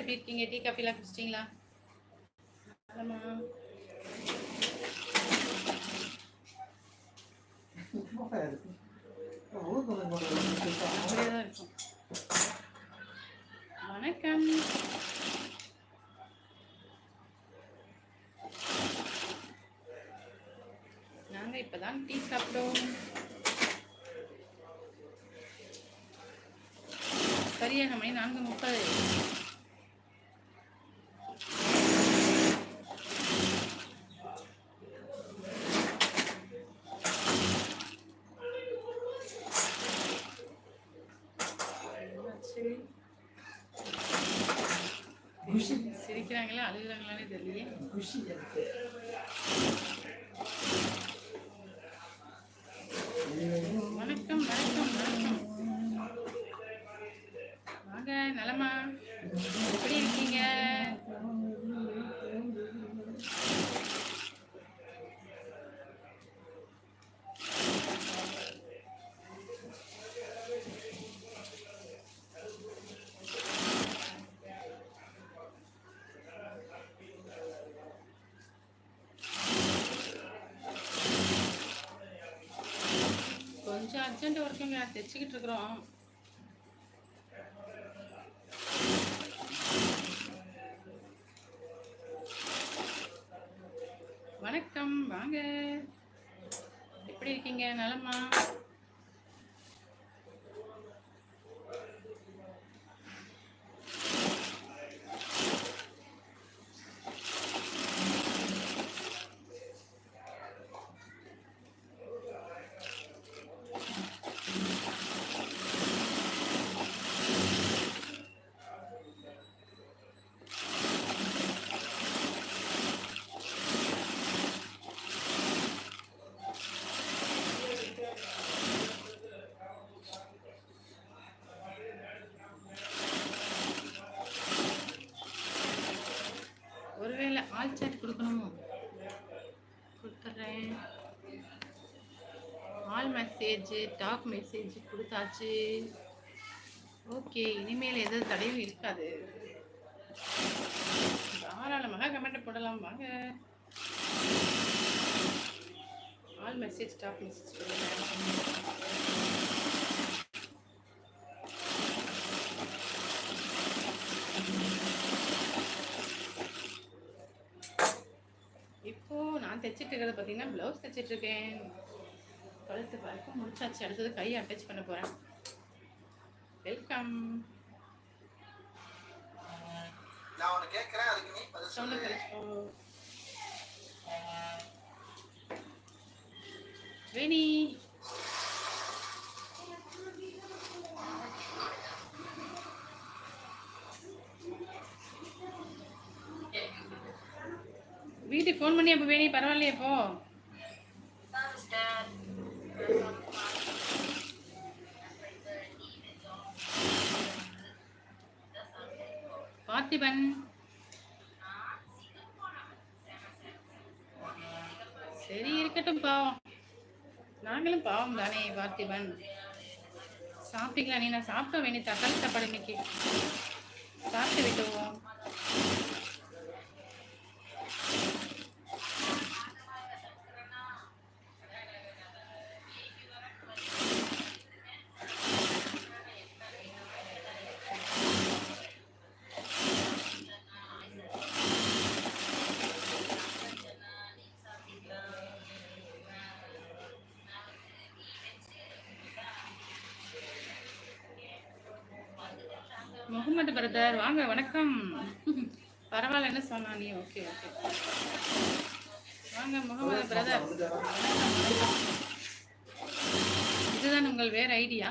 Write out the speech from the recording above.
எப்படி இருக்கீங்க? டீ காஃபிலாம் குடிச்சிட்டிங்களா? இருக்கும். வணக்கம். நாங்க இப்பதான் டீ சாப்பிட்டோம். சரியாக மணி நான்கு முப்பது சிரிக்கிறாங்களா அழுகுறாங்களான்னு தெரியலையே. வணக்கம் கொஞ்சம் அர்ஜென்ட் ஒர்க்குங்க தைச்சிக்கிட்டு இருக்கிறோம். வணக்கம் வாங்க. எப்படி இருக்கீங்க? நலமா? ஒருவேளை சாட் கொடுக்கணுமோ. கொடுத்துட்றேன் ஆல் மெசேஜ் டாக் மெசேஜ் கொடுத்தாச்சு. ஓகே இனிமேல் எதுவும் தடையும் இருக்காது. தாராளமாக கமெண்ட் போடலாம். வாங்க. ஆல் மெசேஜ் டாக் மெசேஜ் கொடுங்க. தைச்சிட்டு இருக்கிறது பார்த்தீங்கன்னா ப்ளவுஸ் தைச்சிட்டு இருக்கேன் கழுத்து வரைக்கும் முடிச்சாச்சு. அடுத்தது கையை அட்டாச் பண்ண போறேன். வெல்கம் நான் கேட்கிறேன் அதுக்கு நீ பதில் சொல்லு. வேணி. வீட்டுக்கு ஃபோன் பண்ணி அப்போ வேணி பரவாயில்லையே இப்போ பார்த்திபன். சரி இருக்கட்டும் பாவம் நாங்களும் பாவம் தானே பார்த்திபன். சாப்பிட்டீங்களா நீ? நான் சாப்பிட்டோம் வேணி தக்காளி சாப்பாடு இன்னைக்கு. முகமது பிரதர் வாங்க வணக்கம். பரவாயில்ல என்ன சொன்னா நீ ஓகே ஓகே வாங்க முகமது பிரதர். இதுதான் உங்கள் வேற ஐடியா.